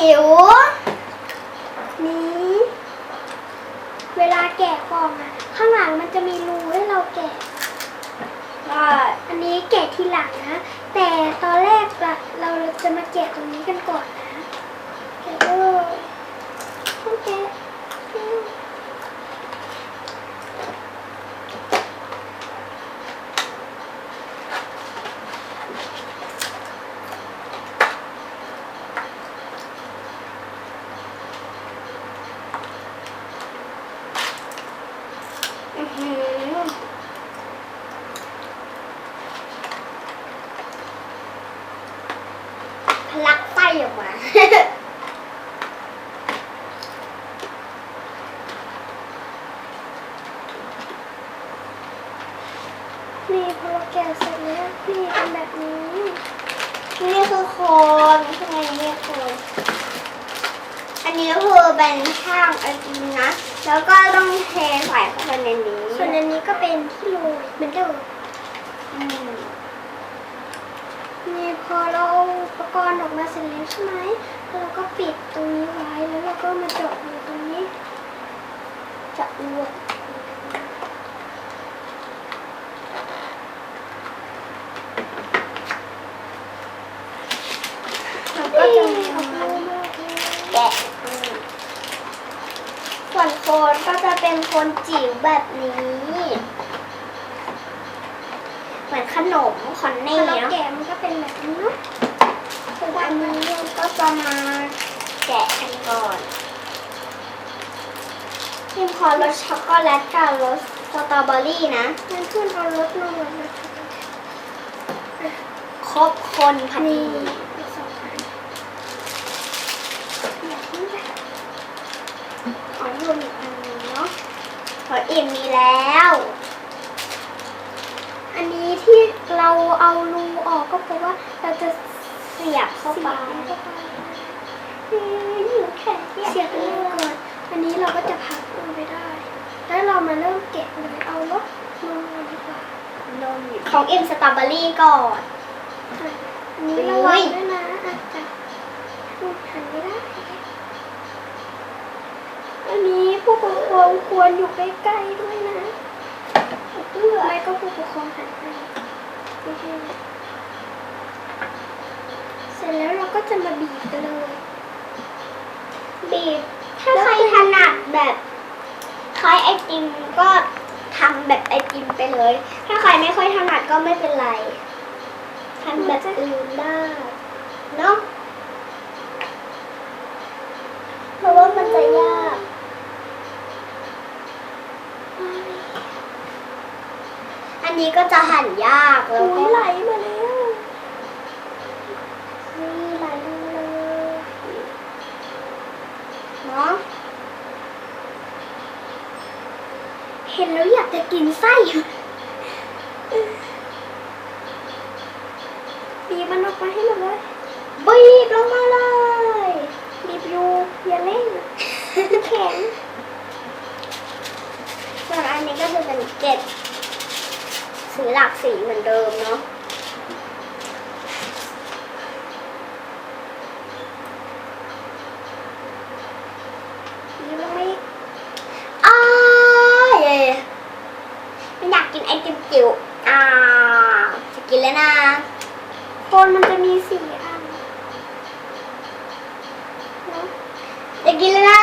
จิ๋วนี้เวลาแกะกล่องอะข้างหลังมันจะมีรูให้เราแกะก็อันนี้แกะทีหลังนะ แต่ตอนแรกอะเราจะมาแกะตรงนี้กันก่อนนะแกะเลยต้องแกะ อื้อหือทะลักไส้ออกมานี่พอเราแกะเสร็จแล้วนี่เป็นแบบนี้ นี่คือโคนใช่ไหมนี่โคน อันนี้ก็คือเป็นช่างไอติมนะ แล้วก็ต้องเทใส่เข้าไปในนี้ ส่วนอันนี้ก็เป็นที่โรยเหมือนเดิมอืมนี่พอเราเอาอุปกรณ์ออกมาเสร็จแล้วใช่ไหมแล้วเราก็ปิดตรงนี้ไว้แล้วเราก็มาเจาะรูตรงนี้จะอ้วกแล้วก็ก็จะ จะ มี ออกรูมากเลย แกะอืมส่วนโคนก็จะเป็นโคนจิ๋วแบบนี้ เหมือนขนมคอนพเน่อเราเนาะแกะมันก็เป็นแบบนี้เนาะส่วนอันนี้ก็จะมาแกะกันก่อนพิมพอรสช็อกโกแลตกับรสสตรอเบอรี่นะงั้นเพื่อนเอารสนมมาทครบคนพอำดี นี่อีกสองอันแบบนี้แหละ ขอรวมอีกอันหนึงเนาะพออิ่มมี แล้ว อันนี้ที่เราเอารูออกก็เพราะว่าเราจะเสียบเข้าเสีไปยบเข้าไปนี่อยู่แค่เสียบอันนี้ก่อนอันนี้เราก็จะพับลงไปได้ แล้วเรามาเริ่มแกะเลยเอารสนมก่อนดีกว่านมของอิ่มสตรอเบอรี่ก่อนอันนี้ระวังด้วยนะอาจจะหันไม่ได้ อันนี้ ผู้ปกครองควรอยู่ใกล้ๆด้วยนะเพื่อไม่ก็ผู้ปกครองหันไปไม่ให้เสร็จแล้วเราก็จะมาบีบกันเลย บีบ ถ้าใครถนัดแบบคล้ายไอติมก็ทำแบบไอติมไปเลย ถ้าใครไม่ค่อยถนัดก็ไม่เป็นไรทำแบบอื่นได้เนาะเพราะว่ามันจะยาก อันนี้ก็จะหั่นยากแล้วอุ้ก็ยไหลมาแล้วนี่ไหลเลยเนาะเห็นแล้วอยากจะกินไส้บีบมันออกมาให้หมดเลยบีบลงมาเลยบีบอยู่อย่าเล่นแข็งส่วนอันนี้ก็จะเป็นเกล็ด สีหลากสีเหมือนเดิมเนาะบีบลงไม่อ้าเย่ไม่อยากกินไอติมจิ๋วอ่าจะกินแล้วนะโคนมันจะมีสี่อันเนาะจะกินแล้วนะ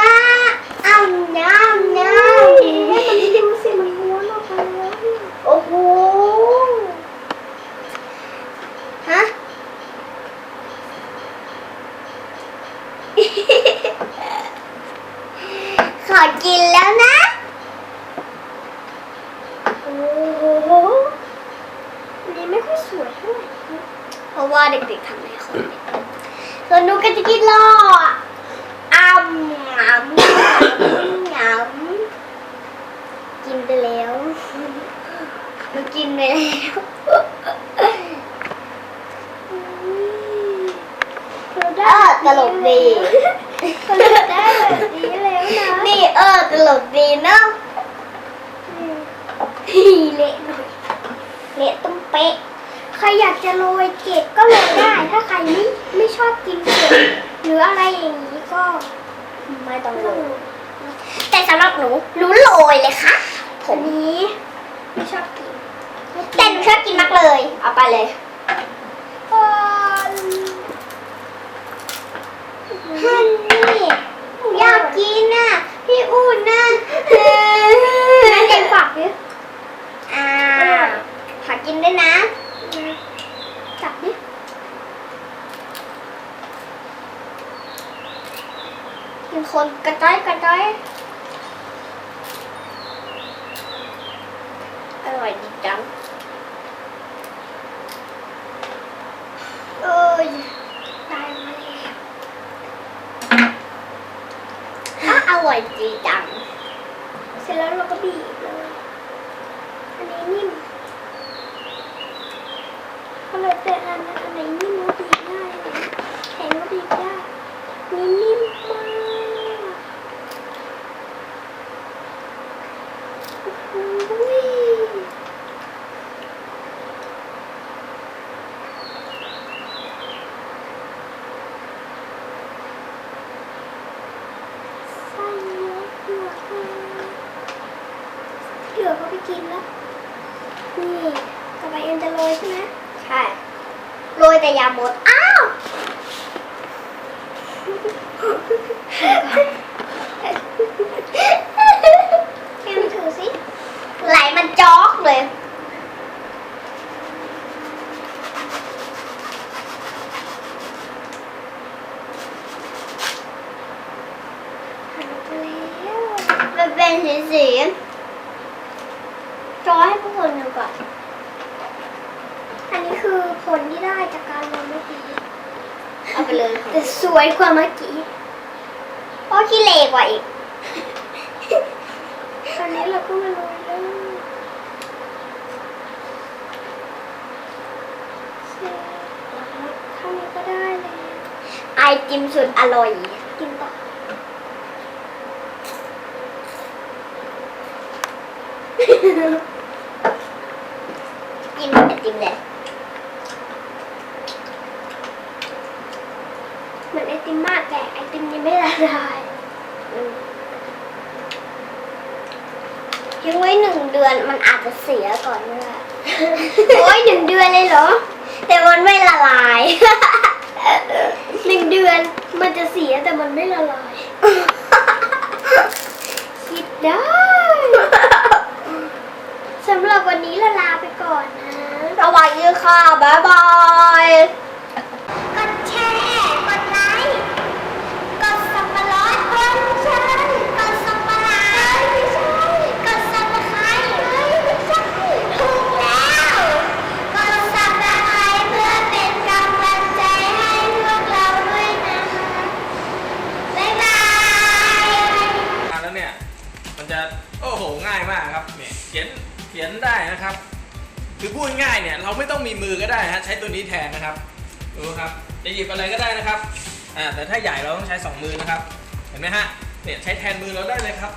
อ้าวน้ำน้ให้มันำดูสิมันม้วนออกมาแล้วเนี่ยโอ้โหฮะ ขอกินแล้วนะ โอ้โหอันนี้ไม่ค่อยสวยเท่าไหร่ เพราะว่าเด็กๆทำให้คน ส่วนหนูก็จะกินรออ้ำอ้ำอ้ำกินไปแล้วหนูกินไปแล้วเราเอได้อตลกดีเราได้แบบนี้แล้วนะ นี่เออตลกดีเนาะเละหน่อยเละตุ้มเป๊ะ ใครอยากจะโรยเกล็ดก็โรยได้ ถ้าใครไม่ไม่ชอบกินเกล็ดหรืออะไรอย่างนี้ก็ไม่ต้องไม่โรต้องยโรยแต่สำหรับหนูหนูโรยเลยค่ะผอัมนนี้ไม่ชอบกินแต่หนูชอบกินมากเลย เอาไปเลยก่อนฮันนี่หนูอยากกินน่ะ พี่อุ่นน่ะ งั้นเองฝากดิ อ่าหากินด้วยนะ จับดิ เป็นคนกระจ้อยกระจ้ อยอร่อยดีจังเอ้ยได้มาแล้วอะอร่อยดีจัง เสร็จแล้วเราก็บีบเลย อันนี้นิ่มก็เลยแต่อันอันไหนนิ่มก็บีบง่ายอันไหนแข็งก็บีบยากนี่นิ่มมากโอ้ย ไส้เยอะเผือกเลยเหลือก็ไปกินแล้ว นี่ต่อไปเอ็นจะ โรยใช่ไหมใช่โรยแต่อยาหมด อ้าวแกมาถือสิ ไหลมันจอกเลยหันไปแล้วมันเป็นสีสีๆจอให้พวกคนดูก่อนอันนี้คือ ผลที่ได้จากการโรยเมื่อกี้เอาไปเลยค่ะแต่สวยกว่าเมื่อกี้เพราะขี้เหร่กว่าอีก ตอนนี้เราก็มาโรยเลยเสร็จแล้วเท่านี้ก็ได้แล้วไอติมสุดอร่อย กินต่อ กินไอติมเลย เห มือนไอติมมากแต่ไอติมยังไม่ละลายอืมทิ้งไว้หนึ่งเดือนมันอาจจะเสียก่อนเมื่อโอ้ยหนึ่งเดือนเลยเหรอ แต่มันไม่ละลายหนึ่งเดือนมันจะเสียแต่มันไม่ละลาย คิดได้สำหรับวันนี้ละลาไปก่อนนะสวัสดีค่ะ บ๊ายบาย กดแชร์ กดไลค์ กดสับปะรดเอ้ยไม่ใช่ กดสับปะรดไม่ใช่ กดสับตะไคร้เอ้ยไม่ใช่ ถูกแล้ว กดสับตะไคร้เพื่อเป็นกำลังใจให้พวกเราด้วยนะ บ๊ายบาย มาแล้วเนี่ย มัน จะโอ้โหง่ายมากครับเนี่ยเขียนเขียนได้นะครับ คือพูดง่ายเนี่ยเราไม่ต้องมีมือก็ได้ฮะใช้ตัวนี้แทนนะครับดูครับจะหยิบอะไรก็ได้นะครับอ่าแต่ถ้าใหญ่เราต้องใช้สองมือนะครับ เห็นไหมฮะเนี่ยใช้แทนมือเราได้เลยครับ